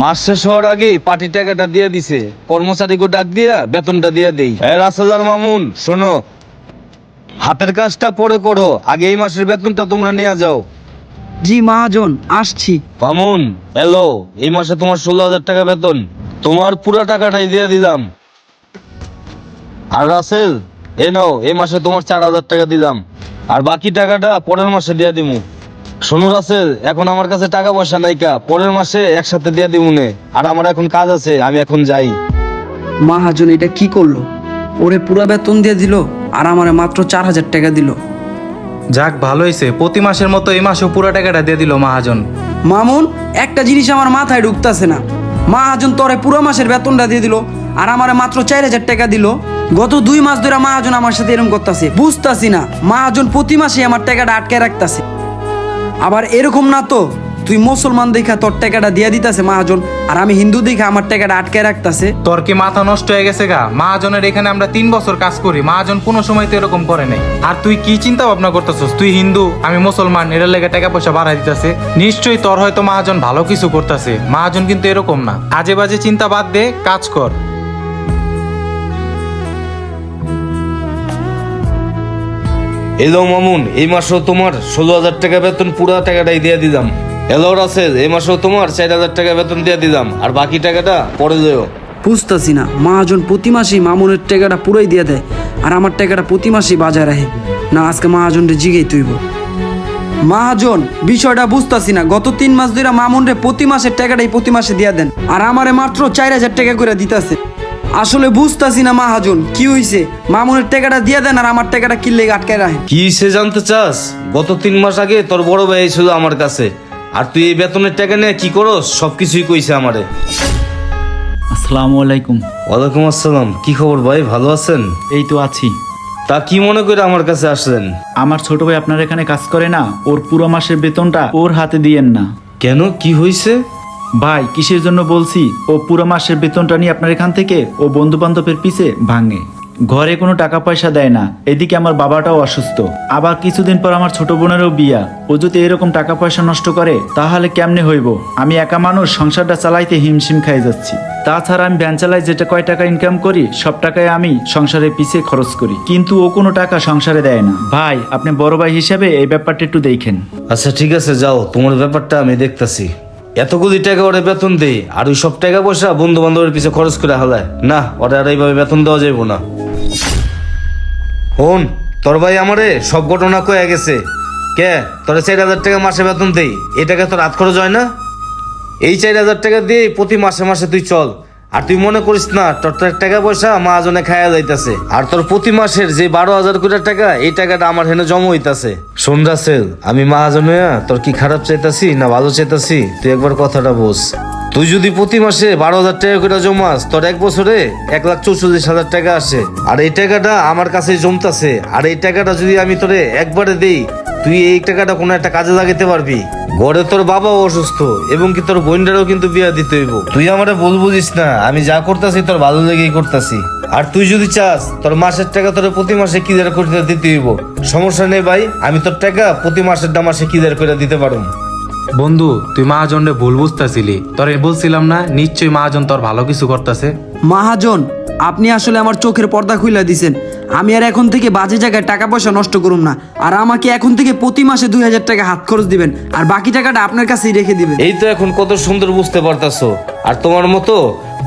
মাস শেষ হওয়ার আগে পার্টি টাকাটা দিয়ে দিছে। কর্মচারীকে ডাক দিয়া বেতনটা দিয়ে দেই। হ্যাঁ রাসাদার মামুন শোনো। হাতের কাজটা পরে করো আগে এই মাসের বেতনটা তোমরা নিয়ে যাও। জি মহাজন আসছি। মামুন হ্যালো এই মাসে তোমার ষোলো হাজার টাকা বেতন। তোমার পুরো টাকাটাই দিয়ে দিলাম। আর রাসেল এ নাও এই মাসে তোমার চার হাজার টাকা দিলাম। আর বাকি টাকাটা পরের মাসে দিয়ে দিমু। শোনো রাসেল এখন আমার কাছে টাকা পয়সা নাইকা পরের মাসে একসাথে দিয়ে নে। আর আমার এখন কাজ আছে আমি এখন যাই। মহাজন এটা কি করল? ওরে পুরা বেতন দিয়ে দিল আর আমারে মাত্র চার হাজার টাকা দিল। যাক ভালো হয়েছে প্রতি মাসের মতো এই মাসেও পুরো টাকাটা দিয়ে দিল মহাজন। মামুন একটা জিনিস আমার মাথায় ঢুকতাছে না। মহাজন তোরে পুরো মাসের বেতনটা দিয়ে দিল আর আমারে মাত্র চার হাজার টাকা দিল। গত দুই মাস ধরে মহাজন আমার সাথে এরকম করতেছে বুঝতাছি না। মহাজন প্রতি মাসে আমার টাকাটা আটকে রাখতাছে। আবার এরকম না তো, তুই মুসলমান দেখা তোর টাকাটা দিয়ে দিতাছে মহাজন, আর আমি হিন্দু দেখা আমার টাকাটা আটকে রাখতাছে। তোর কি মাথা নষ্ট হয়ে গেছে গা? মহাজনের এখানে আমরা তিন বছর কাজ করি, মহাজন কোনো সময় তো এরকম করে নাই। আর তুই কি চিন্তা ভাবনা করতেছস? তুই হিন্দু, আমি মুসলমান এর লেগে টাকা পয়সা বাড়াই দিতেছে। নিশ্চয়ই তোর হয়তো মহাজন ভালো কিছু করতেছে। মহাজন কিন্তু এরকম না। আজে বাজে চিন্তা বাদ দে, কাজ কর। এলো মামুন, এই মাসেও তোমার ষোলো হাজার টাকা বেতন পুরো টাকাটাই দিয়ে দিলাম এলো রাসেল, এই মাসেও তোমার চার হাজার টাকা বেতন দিয়ে দিলাম আর বাকি টাকাটা পরে দেও। বুঝতেছি না মহাজন প্রতি মাসেই মামুনের টাকাটা পুরোই দিয়ে দেয়, আর আমার টাকাটা প্রতি মাসেই বাজায় রাখে। না, আজকে মহাজনরে জিগেই তুইব। মহাজন বিষয়টা বুঝতাছি না, গত তিন মাস ধরে মামুনরে প্রতি মাসের টাকাটাই প্রতি মাসে দিয়ে দেন, আর আমারে মাত্র চার হাজার টাকা করে দিতাছে। আসলে বুঝতাছি না মহাজন কি হইছে? মামুনের টাকাটা দিয়ে দেন আর আমার টাকাটা কিনলে আটকায় রাখেন। কি সে জানতে চাস? গত তিন মাস আগে তোর বড় ভাই ছিল আমার কাছে। আর তুই এই বেতনের টাকা নিয়ে কি করস? সবকিছুই কইছে আমারে। আসসালামু আলাইকুম। ওয়ালাইকুম আসসালাম। কি খবর ভাই? ভালো আছেন? এই তো আছি। তা কি মনে করে আমার কাছে আসলেন? আমার ছোট ভাই আপনার এখানে কাজ করে না? ওর পুরো মাসের বেতনটা ওর হাতে দিয়েন না। কেন? কি হয়েছে ভাই, কিসের জন্য বলছি? ও পুরো মাসের বেতনটা নিয়ে আপনার এখান থেকে, ও বন্ধু বান্ধবের পিছে ভাঙে। ঘরে কোনো টাকা পয়সা দেয় না। এদিকে আমার বাবাটাও অসুস্থ। আবার কিছুদিন পর আমার ছোট বোনেরও বিয়া। ও যদি এরকম টাকা পয়সা নষ্ট করে, তাহলে কেমনে হইব? আমি একা মানুষ, সংসারটা চালাইতে হিমশিম খাই যাচ্ছি। তাছাড়া আমি ভ্যান চালাই যেটা কয় টাকা ইনকাম করি, সব টাকায় আমি সংসারের পিছে খরচ করি। কিন্তু ও কোনো টাকা সংসারে দেয় না। ভাই, আপনি বড় ভাই হিসেবে এই ব্যাপারটা একটু দেখেন। আচ্ছা ঠিক আছে, যাও। তোমার ব্যাপারটা আমি দেখতাছি। এতগুলি টাকা ওরা বেতন দেই, আর ওই সব টাকা পয়সা বন্ধু বান্ধবের পিছে খরচ করে হলে না, ওরা আর এইভাবে বেতন দেওয়া যাইব না। হন, তোর ভাই আমারে সব ঘটনা কয়ে গেছে। কে, তোর চার হাজার টাকা মাসে বেতন দেই, এই টাকা তোর হাত খরচ হয় না? এই চার হাজার টাকা দিয়ে প্রতি মাসে মাসে তুই চল। আর তুই মনে করিস না, তোর তোর টাকা পয়সা মহাজনে খায়া যাইতাছে। আর তোর প্রতি মাসের যে বারো হাজার কোটি টাকা, এই টাকাটা আমার হেনে জমা হইতাছে। শোন রাসেল, আমি মহাজন তোর কি খারাপ চাইতাছি না ভালো চাইতাছি? তুই একবার কথাটা বোঝ তুই যদি প্রতি মাসে বারো হাজার টাকা করে জমাস, তোর এক বছরে এক লাখ চৌচল্লিশ হাজার টাকা আসে। আর এই টাকাটা আমার কাছে জমতাছে। আর এই টাকাটা যদি আমি তোরে একবারে দেই তুই এই টাকাটা কোনো একটা কাজে লাগাতে পারবি। ঘরে তোর বাবাও অসুস্থ, এবং কি তোর বোনটারও কিন্তু বিয়া দিতে হইব। তুই আমার বল বুঝিস না, আমি যা করতেছি তোর ভালো লেগেই করতেছি। আর তুই যদি চাস, তোর মাসের টাকা তোর প্রতি মাসে কি কিদার করে দিতে হইব? সমস্যা নেই ভাই, আমি তোর টাকা প্রতি মাসের মাসে কিদার করে দিতে পারুম বন্ধু তুই মহাজনরে ভুল বুঝতেছিলি। তোর বলছিলাম না নিশ্চয়ই মহাজন তোর ভালো কিছু করতেছে। মহাজন আপনি আসলে আমার চোখের পর্দা খুলে দিছেন। আমি আর এখন থেকে বাজে জায়গায় টাকা পয়সা নষ্ট করুন না। আর আমাকে এখন থেকে প্রতি মাসে দুই হাজার টাকা হাত খরচ দিবেন। আর বাকি টাকাটা আপনার কাছেই রেখে দিবেন। এই তো এখন কত সুন্দর বুঝতে পারতাছো। আর তোমার মতো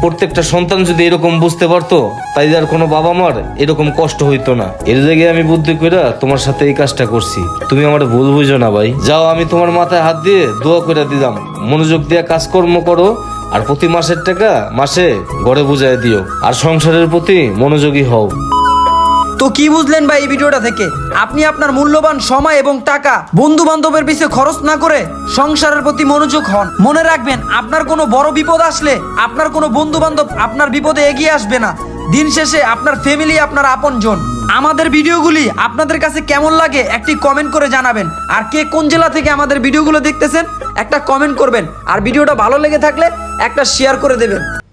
প্রত্যেকটা সন্তান যদি এরকম বুঝতে পারতো তাই আর কোনো বাবা মার এরকম কষ্ট হইতো না। এর জায়গায় আমি বুদ্ধি কইরা তোমার সাথে এই কাজটা করছি। তুমি আমার ভুল বুঝো না ভাই। যাও, আমি তোমার মাথায় হাত দিয়ে দোয়া করে দিলাম। মনোযোগ দিয়ে কাজকর্ম করো আর প্রতি মাসের টাকা মাসে গড়ে বুঝাই দিও। আর সংসারের প্রতি মনোযোগী হও। তো কি বুঝলেন ভাই এই ভিডিওটা থেকে? আপনি আপনার মূল্যবান সময় এবং টাকা বন্ধু বান্ধবের পিছিয়ে খরচ না করে সংসারের প্রতি মনোযোগ হন। মনে রাখবেন, আপনার কোনো বড় বিপদ আসলে আপনার কোনো বন্ধু বান্ধব আপনার বিপদে এগিয়ে আসবে না। দিন শেষে আপনার ফ্যামিলি আপনার আপন আপনজন। আমাদের ভিডিওগুলি আপনাদের কাছে কেমন লাগে একটি কমেন্ট করে জানাবেন। আর কে কোন জেলা থেকে আমাদের ভিডিওগুলো দেখতেছেন, একটা কমেন্ট করবেন। আর ভিডিওটা ভালো লেগে থাকলে একটা শেয়ার করে দেবেন।